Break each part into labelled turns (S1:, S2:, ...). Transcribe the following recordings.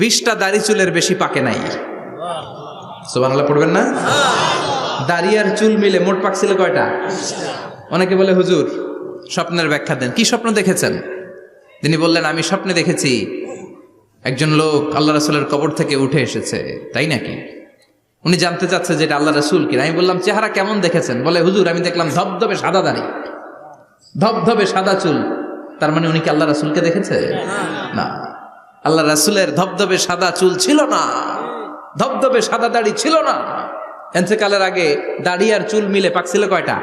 S1: বিশটা দাড়ি চুলের বেশি পাকে নাই। সুবহানাল্লাহ, পড়বেন না? দাড়ি আর চুল মিলে মোট পাকছিল কয়টা? অনেকে বলে, হুজুর, স্বপ্নের ব্যাখ্যা দেন। কি স্বপ্ন দেখেছেন? তিনি বললেন, আমি স্বপ্নে দেখেছি একজন লোক আল্লাহ রাসুলের কবর থেকে উঠে এসেছে। তাই নাকি? উনি জানতে চাচ্ছে যে এটা আল্লাহ রাসুল কিনা। আমি বললাম, চেহারা কেমন দেখেছেন? বলে, হুজুর, আমি দেখলাম ধবধবে সাদা দাড়ি, ধবধবে সাদা চুল। তার মানে উনি কি আল্লাহ রাসুলকে দেখেছে? না। আল্লাহ রাসুলের ধবধবে সাদা চুল ছিল না। ধবধবে সাদা দাড়ি ছিল না। এনসেকালের আগে দাড়ি আর চুল মিলে পাকছিল কয়টা?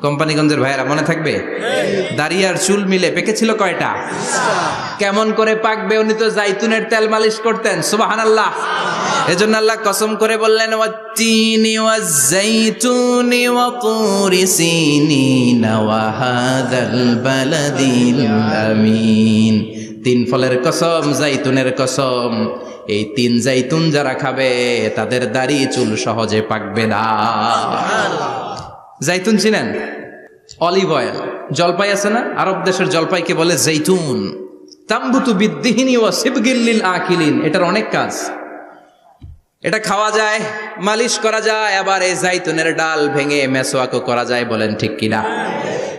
S1: কোম্পানিগঞ্জের ভাইয়েরা, মনে থাকবে? দাড়ি আর চুল মিলে পেকেছিল কয়টা? কেমন করে পাকবে? উনি তো জাইতুনের তেল মালিশ করতেন সুবাহান আল্লাহ এজন্য আল্লাহ কসম করে বললেন, ওয়াত্তিনি ওয়াজ্জাইতুনি ওয়া তুরি সিনিনা ওয়া হাদাল বালাদিল তিন ফলের কসম, জাইতুনের কসম। এই তিন জাইতুন যারা খাবে, তাদের দাড়ি চুল সহজে পাকবে না। জাইতুন চিনেন? Olive oil. জলপাই আছে না? আরব দেশের জলপাইকে বলে জৈতুন তাম্বুতু বিদ্দিহিনী ও শিবগিল্লিল আকিলিন। এটার অনেক কাজ। এটা খাওয়া যায় মালিশ করা যায় আবার এই জাইতুনের ডাল ভেঙে মেসোয়াকও করা যায় বলেন ঠিক কিনা?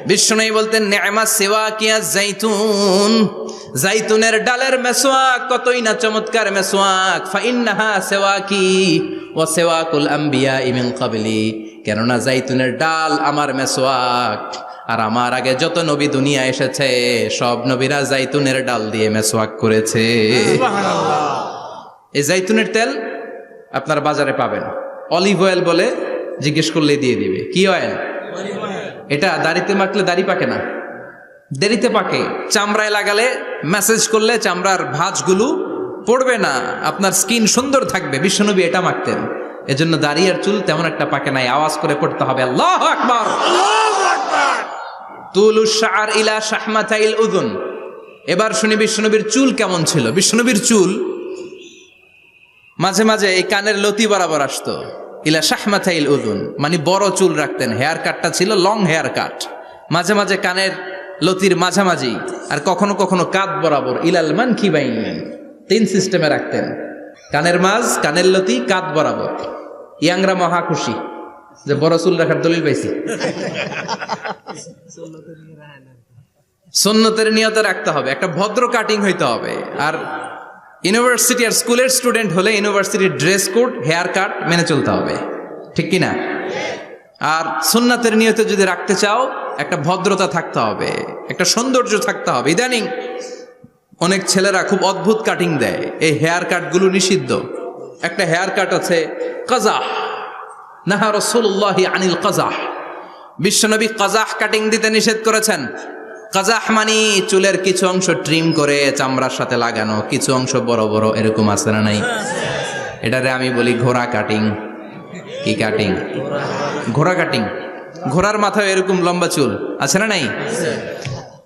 S1: বিষ্ণু বলতেন নেমা সেবা কিয়া জাইতুন? জাইতুনের ডালের মেসোয়াক কতই না চমৎকার মেসোয়াক। ফাইন্নাহা সেওয়া কি ও সেওয়াকুল আম্বিয়া ইমিন কাবলি কেননা জাইতুনের ডাল আমার মেসোয়াক আর আমার আগে যত নবী দুনিয়া এসেছে সব নবীরা জাইতুনের ডাল দিয়ে মেসোয়াক করেছে। এই জাইতুনের তেল আপনার বাজারে পাবেন। অলিভ অয়েল বলে জিজ্ঞেস করলে দিয়ে দিবে। কি অয়েল? এটা দাড়িতে মাখলে দাড়ি পাকে না। দেরিতে পাকে। চামড়ায় লাগালে মেসেজ করলে চামড়ার ভাঁজগুলো পড়বে না। আপনার স্কিন সুন্দর থাকবে। বিশ্বনবী এটা মাখতেন। এজন্য দাড়ি আর চুল তেমন একটা পাকে নাই। আওয়াজ করে পড়তে হবে। আল্লাহ আকবার! তুলু ইলা উদুন। এবার শুনি বিশ্বনবীর চুল কেমন ছিল? বিশ্বনবীর চুল মাঝে মাঝে এই কানের লতি বরাবর আসতো। ইলা শাহমাথাইল উদুন মানে বড় চুল রাখতেন। হেয়ার কাটটা ছিল লং হেয়ার কাট। মাঝে মাঝে কানের লতির মাঝামাঝি আর কখনো কখনো কাত বরাবর ইলাল মান কি বাইন তিন সিস্টেমে রাখতেন। কানের মাঝ কানের লতি কাত বরাবর। ইয়াংরা মহা খুশি যে বড় চুল রাখার দলিল পাইছি। সন্ন্যতের নিয়তে রাখতে হবে। একটা ভদ্র কাটিং হইতে হবে। আর ইউনিভার্সিটি আর স্কুলের স্টুডেন্ট হলে ইউনিভার্সিটির ড্রেস কোড হেয়ার কাট মেনে চলতে হবে। ঠিক কি না আর সুন্নাতের নিয়তে যদি রাখতে চাও, একটা ভদ্রতা থাকতে হবে, একটা সৌন্দর্য থাকতে হবে। ইদানিং অনেক ছেলেরা খুব অদ্ভুত কাটিং দেয়। এই হেয়ার কাটগুলো নিষিদ্ধ। একটা হেয়ার কাট আছে কাজাহ নাহা রসুল্লাহ আনিল কাজাহ বিশ্বনবী কাজাহ কাটিং দিতে নিষেধ করেছেন। কাজাহ মানি, চুলের কিছু অংশ ট্রিম করে চামড়ার সাথে লাগানো। কিছু অংশ বড় বড়, এরকম আছে না নাই? এটারে আমি বলি ঘোড়া কাটিং কি কাটিং ঘোড়া কাটিং ঘোড়ার মাথায় এরকম লম্বা চুল, আছে না নাই?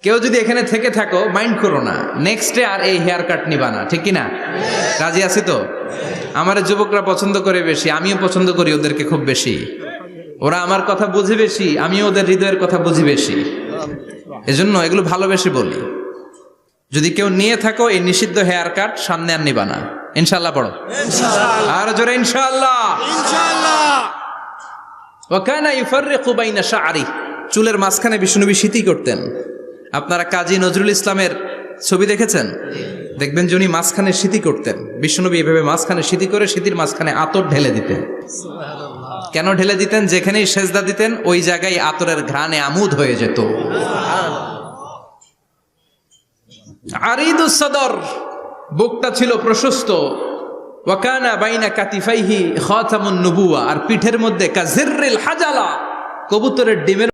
S1: কেউ যদি এখানে থেকে থাকো মাইন্ড করো না। নেক্সটে আর এই হেয়ার কাট নিবা না, ঠিক না রাজি আছি তো? আমার যুবকরা পছন্দ করে বেশি, আমিও পছন্দ করি ওদেরকে খুব বেশি। ওরা আমার কথা বুঝে বেশি, আমিও ওদের হৃদয়ের কথা বুঝি বেশি। এজন্য এগুলো ভালোবেসে বলি। যদি কেউ নিয়ে থাকো এই নিষিদ্ধ হেয়ার কাট সামনে আর নিবা না। ইনশাল্লাহ পড়ো। আর জোরে ইনশাল্লাহ চুলের মাঝখানে বিষ্ণুনবী শীতি করতেন। আপনারা কাজী নজরুল ইসলামের ছবি দেখেছেন? দেখবেন যে উনি মাঝখানে শীতি করতেন। বিষ্ণুবী এভাবে মাঝখানে শীতি করে শীতির মাঝখানে আতর ঢেলে দিতেন। কেন ঢেলে দিতেন? যেখানেই সেজদা দিতেন, ওই জায়গায় আতরের ঘ্রাণে আমুদ হয়ে যেত। আরিদুস সদর, বুকটা ছিল প্রশস্ত। ওয়াকানা বাইনা কাতিফাইহি খাতামুন নুবুয়া আর পিঠের মধ্যে কাজিররিল হাজালা, কবুতরের ডিমের